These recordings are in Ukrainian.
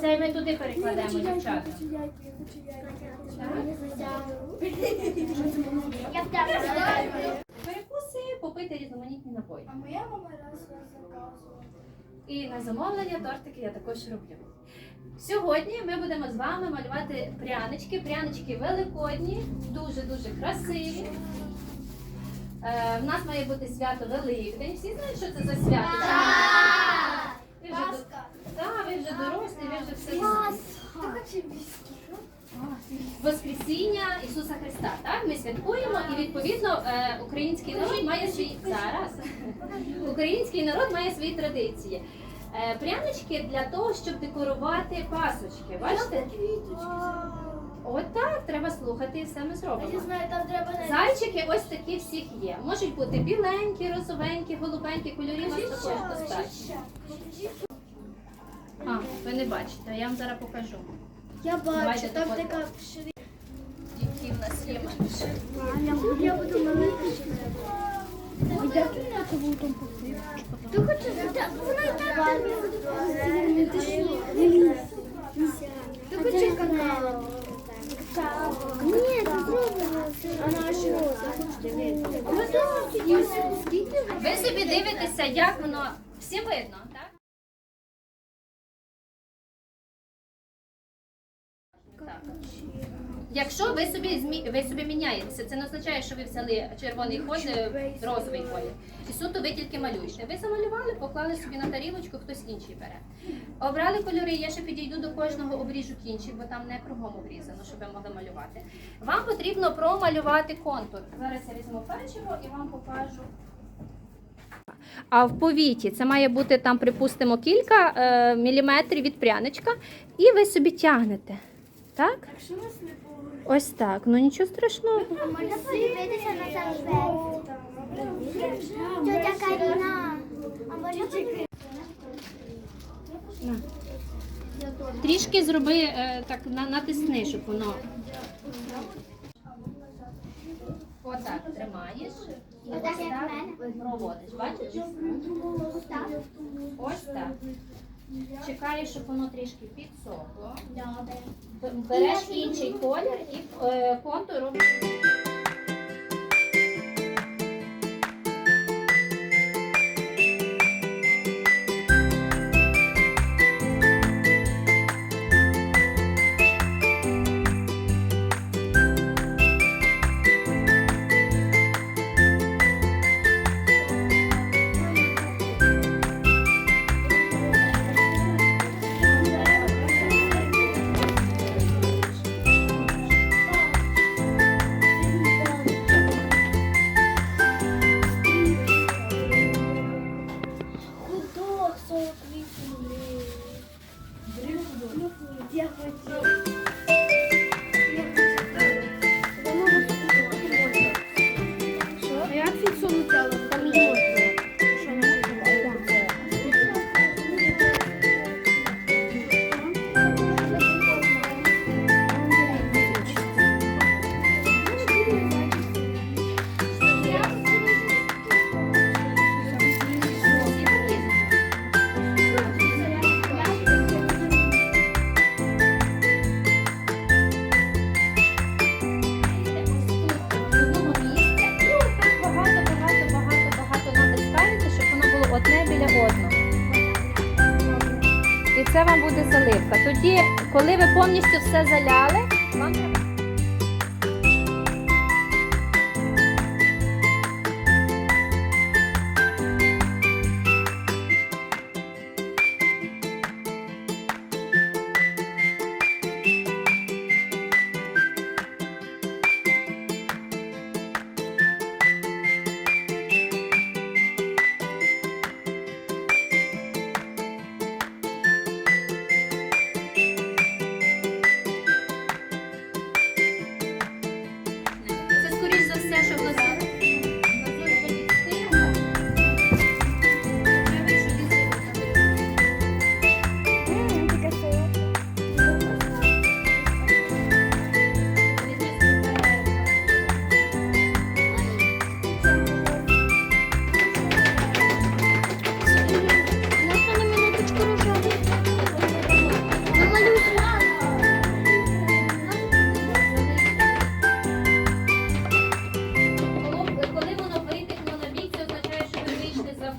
Це ми туди перекладемо, дівчата. Перекуси, попити різноманітні напої. А моя мама раз заказувала. І на замовлення тортики я також роблю. Сьогодні ми будемо з вами малювати прянички. Прянички великодні, дуже-дуже красиві. Е, в нас має бути свято Великдень. Всі знають, що це за свято? Ви вже, до- Так, ви вже дорослі, ви вже все? Воскресіння Ісуса Христа. Так, ми святкуємо і відповідно е, український народ має свої зараз. Український народ має свої традиції. Е, Прянички для того, щоб декорувати пасочки. Бачите? От так, треба слухати і все ми зробимо. не знаю, там треба не Зайчики ось такі всіх є. Можуть бути біленькі, розовенькі, голубенькі, кольорів у вас також достатньо. А, ви не бачите, я вам зараз покажу. Я Давайте бачу, там тако. така шрифт. Які в нас є менше. Я буду маленька. Ти хочеш? Вона і так Ти що? Ти хочеш какао? Ні, це зроблено. А на що? А ми зробимо скільки? Ви собі дивитеся, як воно всім видно, Якщо ви собі змі... ви собі міняєтеся, це не означає, що ви взяли червоний колір, розовий колір. І суто ви тільки малюєте. Ви замалювали, поклали собі на тарілочку, хтось інший бере. Обрали кольори, я ще підійду до кожного, обріжу кінчик, бо там не кругом обрізано, щоб ви могли малювати. Вам потрібно промалювати контур. Зараз я візьму печиво і вам покажу. А в повіті це має бути там, припустимо, кілька е, міліметрів від пряничка, і ви собі тягнете. Так? Ось так. Ну нічого страшного. Можна подивитися на весь. Тетя Каріна. А можна подивитися? На. Трішки зроби е, так, на, натисни, щоб воно. Отак тримаєш. І ось так проводиш. Бачиш? Ось так. Чекаєш, щоб воно трішки підсохло. Добре. Береш інший колір і е, контур робиш. Вам буде заливка. Тоді, коли ви повністю все заляли, вам треба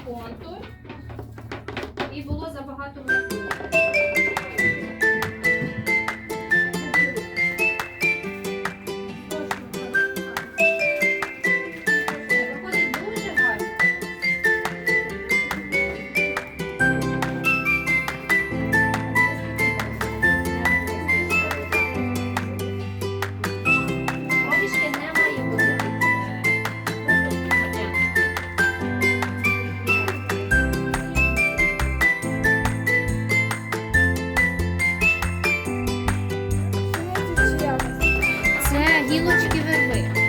контур. І було забагато. стіночки верби.